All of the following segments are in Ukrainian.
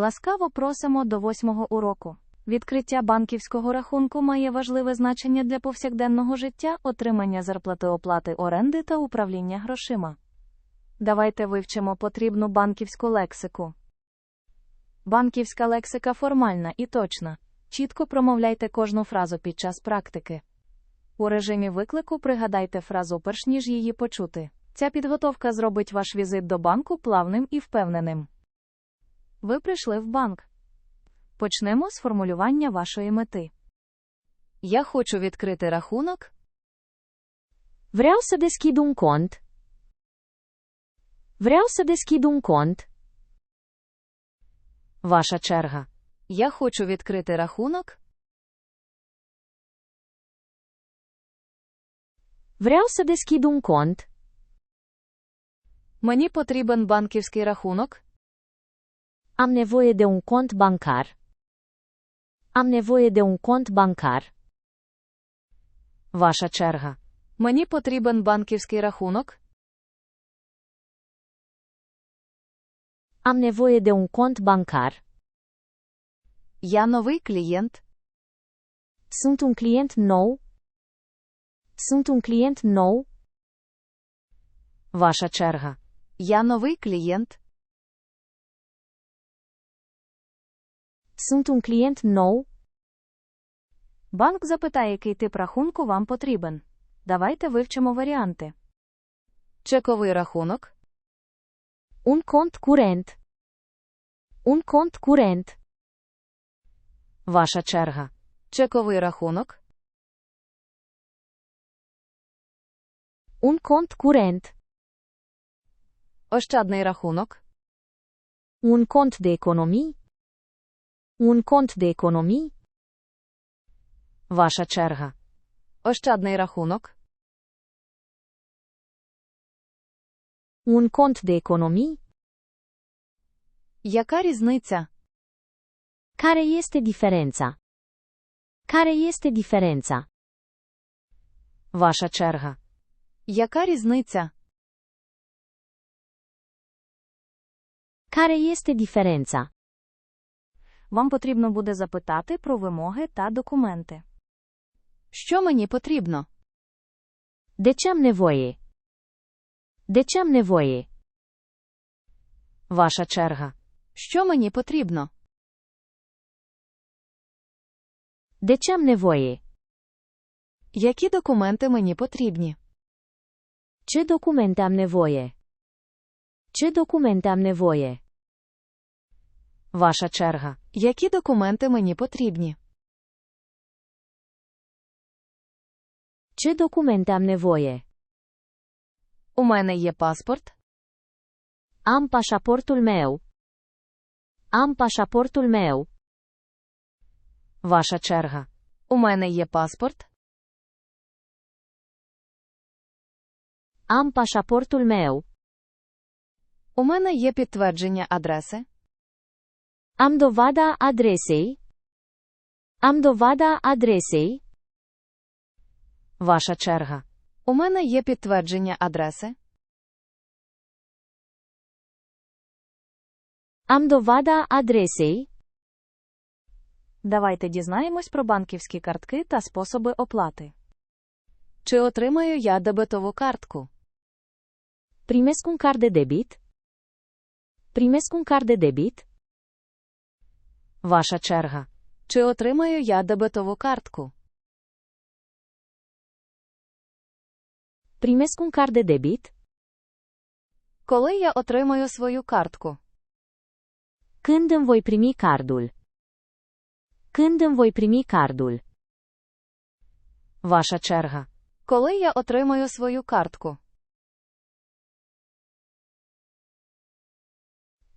Ласкаво просимо до восьмого уроку. Відкриття банківського рахунку має важливе значення для повсякденного життя, отримання зарплати оплати оренди та управління грошима. Давайте вивчимо потрібну банківську лексику. Банківська лексика формальна і точна. Чітко промовляйте кожну фразу під час практики. У режимі виклику пригадайте фразу перш ніж її почути. Ця підготовка зробить ваш візит до банку плавним і впевненим. Ви прийшли в банк. Почнемо з формулювання вашої мети. Я хочу відкрити рахунок. Vreau să deschid un cont. Vreau să deschid un cont. Ваша черга. Я хочу відкрити рахунок. Vreau să deschid un cont. Мені потрібен банківський рахунок. Am nevoie de un cont bancar. Am nevoie de un cont bancar. Ваша черга. Мені потрібен банківський рахунок. Am nevoie de un cont bancar. Я новий клієнт. Sunt un client nou. Sunt un client nou. Ваша черга. Я новий клієнт. Sunt un client nou. Банк запитає, який тип рахунку вам потрібен. Давайте вивчимо варіанти. Чековий рахунок. Un cont curent. Un cont curent. Ваша черга. Чековий рахунок. Un cont curent. Ощадний рахунок. Un cont de economii. Un cont de economii. Ваша черга. Ощадний рахунок. Un cont de economii. Яка різниця? Care este diferența? Care este diferența? Ваша черга. Яка різниця? Care este diferența? Вам потрібно буде запитати про вимоги та документи. Що мені потрібно? De ce am nevoie? Ваша черга. Що мені потрібно? Am nevoie? Які документи мені потрібні? Am nevoie? Ce documente am nevoie? Ваша черга. Які документи мені потрібні? Ce documente am nevoie? У мене є паспорт. Am pașaportul meu. Am pașaportul meu. Ваша черга. У мене є паспорт. Am pașaportul meu. У мене є підтвердження адреси. Am dovada adresei. Am dovada adresei. Ваша черга. У мене є підтвердження адреси. Am dovada adresei. Давайте дізнаємось про банківські картки та способи оплати. Чи отримаю я дебетову картку? Primesc un card de debit? Primesc un card de debit? Ваша черга. Чи отримаю я дебетову картку? Primesc un card de debit? Коли я отримаю свою картку? Când îmi voi primi cardul? Când îmi voi primi cardul? Ваша черга. Коли я отримаю свою картку?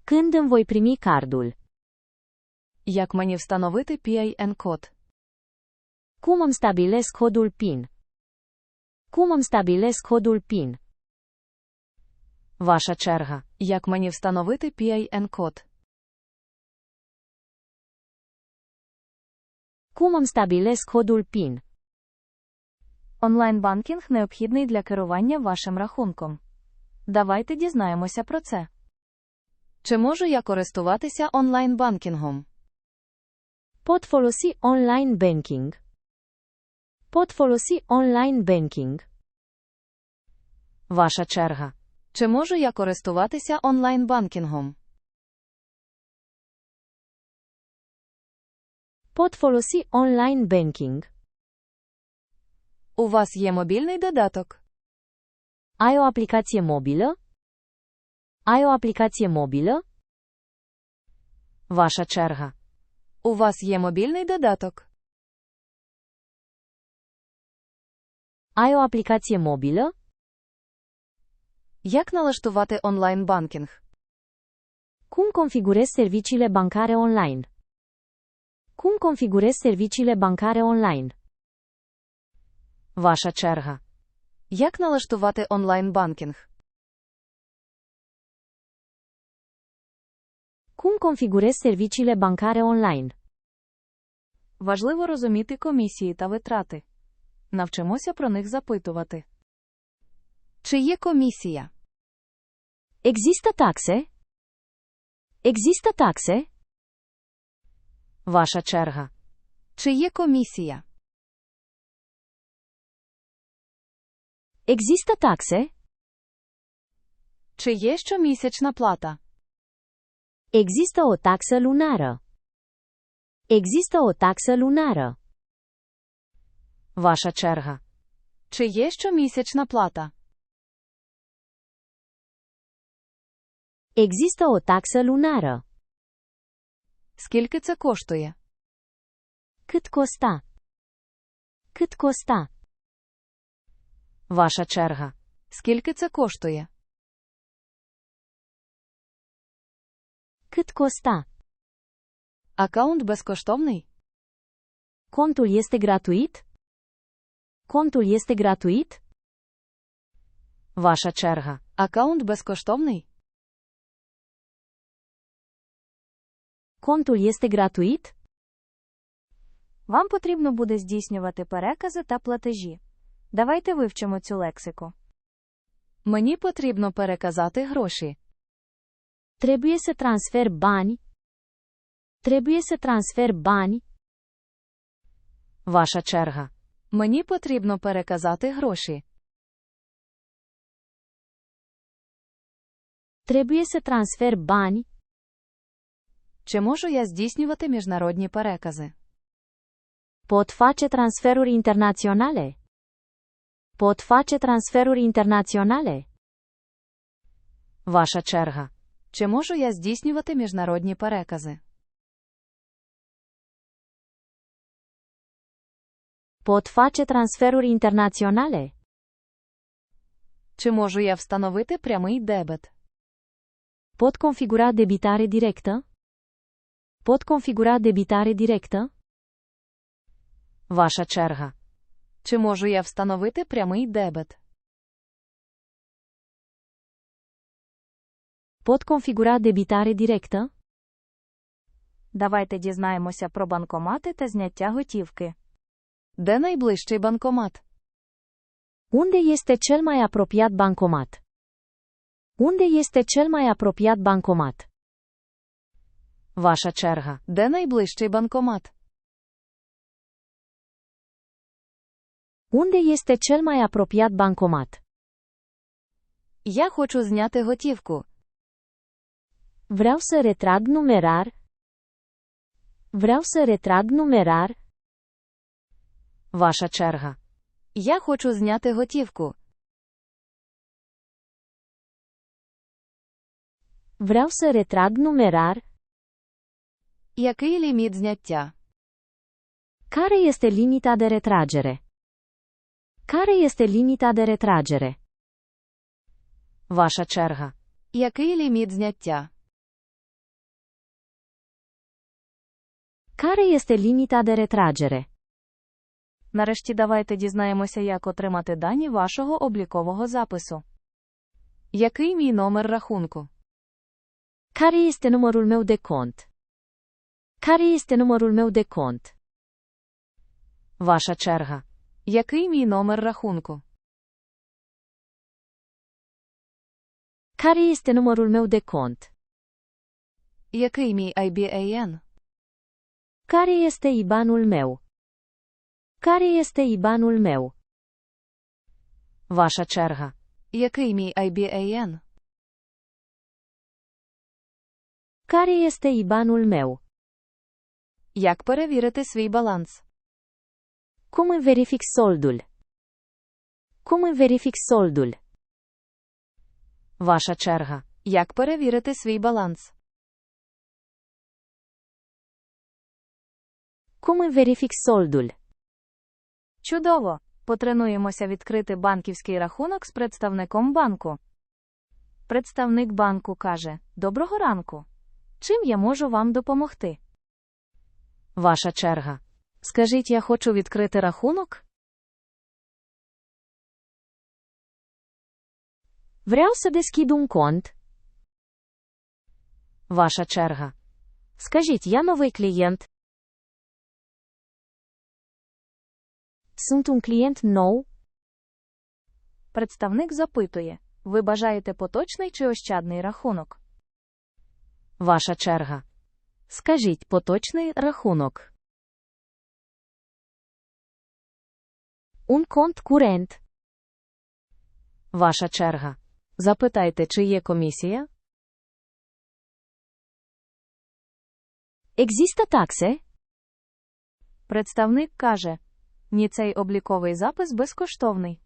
Când îmi voi primi cardul? Як мені встановити PIN-код? Cum îmi stabilesc codul PIN? Cum îmi stabilesc codul PIN? Ваша черга. Як мені встановити PIN-код? Cum îmi stabilesc codul PIN? Онлайн-банкінг необхідний для керування вашим рахунком. Давайте дізнаємося про це. Чи можу я користуватися онлайн-банкінгом? Pot folosi online banking. Pot folosi online banking. Ваша черга. Чи можу я користуватися онлайн-банкінгом? Pot folosi online banking. У вас є мобільний додаток? Ai o aplicație mobilă? Ai o aplicație mobilă? Ваша черга. У вас є мобільний додаток? Ai o aplicație mobilă? Як налаштувати онлайн-банкінг? Cum configurez serviciile bancare online? Cum configurez serviciile bancare online? Ваша черга. Як налаштувати онлайн-банкінг? Cum configurez serviciile bancare online? Важливо розуміти комісії та витрати. Навчимося про них запитувати. Чи є комісія? Există taxe? Există taxe? Ваша черга. Чи є комісія? Există taxe? Чи є щомісячна плата? Există o taxă lunară. Există o taxă lunară. Ваша черга. Чи є щомісячна плата? Există o taxă lunară. Скільки це коштує? Cât costa? Cât costa? Ваша черга. Скільки це коштує? Cât costa? Акаунт безкоштовний? Contul este gratuit? Contul este gratuit? Ваша черга. Акаунт безкоштовний? Contul este gratuit? Вам потрібно буде здійснювати перекази та платежі. Давайте вивчимо цю лексику. Мені потрібно переказати гроші. Trebuie să transfer bani. Trebuie să transfer bani. Ваша черга. Мені потрібно переказати гроші. Trebuie să transfer bani. Чи можу я здійснювати міжнародні перекази? Pot face transferuri internaționale? Pot face transferuri internaționale? Ваша черга. Чи можу я здійснювати міжнародні перекази? Pot face transferuri internaționale? Чи можу я встановити прямий дебет? Pot configura debitare directă? Pot configura debitare directă? Ваша черга. Чи можу я встановити прямий дебет? Pot configura debitare directă? Давайте дізнаємося про банкомати та зняття готівки. Де найближчий банкомат? Unde este cel mai apropiat bancomat? Unde este cel mai apropiat bancomat? Ваша черга. Де найближчий банкомат? Unde este cel mai apropiat bancomat? Я хочу зняти готівку. Vreau să retrag numerar. Vreau să retrag numerar. Ваша черга. Я хочу зняти готівку. Vreau să retrag numerar. Який ліміт зняття? Care este limita de retragere? Care este limita de retragere? Ваша черга. Який ліміт зняття? Care este limita de retragere? Нарешті давайте дізнаємося, як отримати дані вашого облікового запису. Який мій номер рахунку? Care este numărul meu de cont? Care este numărul meu de cont? Ваша черга. Який мій номер рахунку? Care este numărul meu de cont? Який мій IBAN? Care este IBANul meu? Care este IBANul meu? Ваша черга. Який мій IBAN? Care este IBANul meu? Як перевірити свій баланс? Cum îmi verific soldul? Cum îmi verific soldul? Ваша черга. Як перевірити свій баланс? Cum îmi verific soldul? Чудово! Потренуємося відкрити банківський рахунок з представником банку. Представник банку каже: Доброго ранку. Чим я можу вам допомогти? Ваша черга. Скажіть, я хочу відкрити рахунок? Vreau să deschid un cont. Ваша черга. Скажіть, я новий клієнт. Sunt un client nou. Представник запитує: Ви бажаєте поточний чи ощадний рахунок? Ваша черга. Скажіть поточний рахунок. Un cont curent. Ваша черга. Запитайте, чи є комісія? Există taxe? Представник каже: Ні, цей обліковий запис безкоштовний.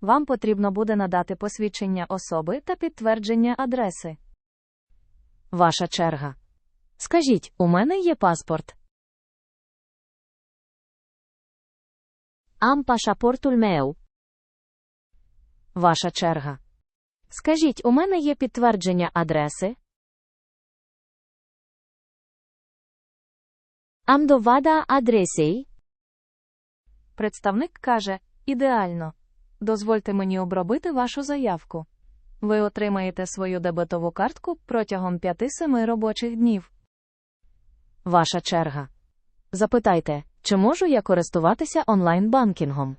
Вам потрібно буде надати посвідчення особи та підтвердження адреси. Ваша черга. Скажіть, у мене є паспорт. Am pașaportul meu. Ваша черга. Скажіть, у мене є підтвердження адреси. Am dovada adresei. Представник каже: Ідеально. Дозвольте мені обробити вашу заявку. Ви отримаєте свою дебетову картку протягом 5-7 робочих днів. Ваша черга. Запитайте, чи можу я користуватися онлайн-банкінгом?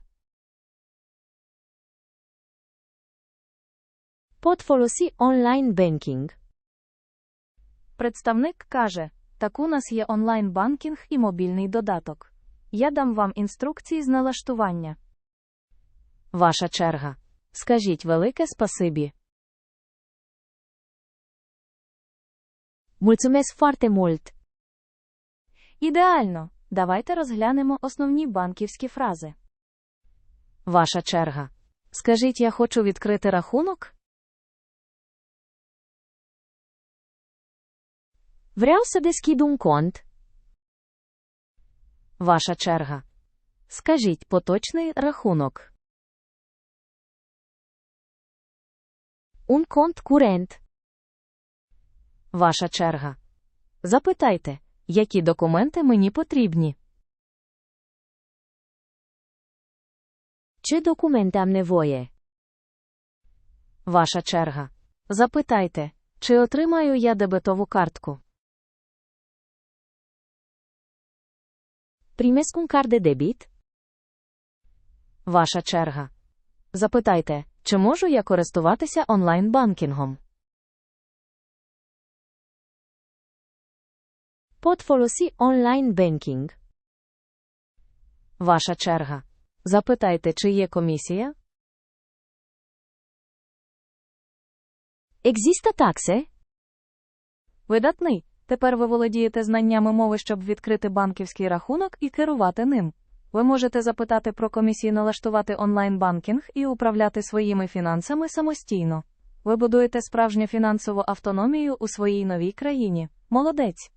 Pot folosi online. Представник каже: Так у нас є онлайн-банкінг і мобільний додаток. Я дам вам інструкції з налаштування. Ваша черга. Скажіть велике спасибі. Mulțumesc foarte mult. Ідеально. Давайте розглянемо основні банківські фрази. Ваша черга. Скажіть, я хочу відкрити рахунок? Vreau să deschid un cont. Ваша черга. Скажіть поточний рахунок. Un cont curent. Ваша черга. Запитайте, які документи мені потрібні. Ce documente am nevoie? Ваша черга. Запитайте, чи отримаю я дебетову картку. Primesc un card de debit? Ваша черга. Запитайте, чи можу я користуватися онлайн-банкінгом. Pot folosi online banking. Ваша черга. Запитайте, чи є комісія. Există taxe? Видатний. Тепер ви володієте знаннями мови, щоб відкрити банківський рахунок і керувати ним. Ви можете запитати про комісії налаштувати онлайн-банкінг і управляти своїми фінансами самостійно. Ви будуєте справжню фінансову автономію у своїй новій країні. Молодець!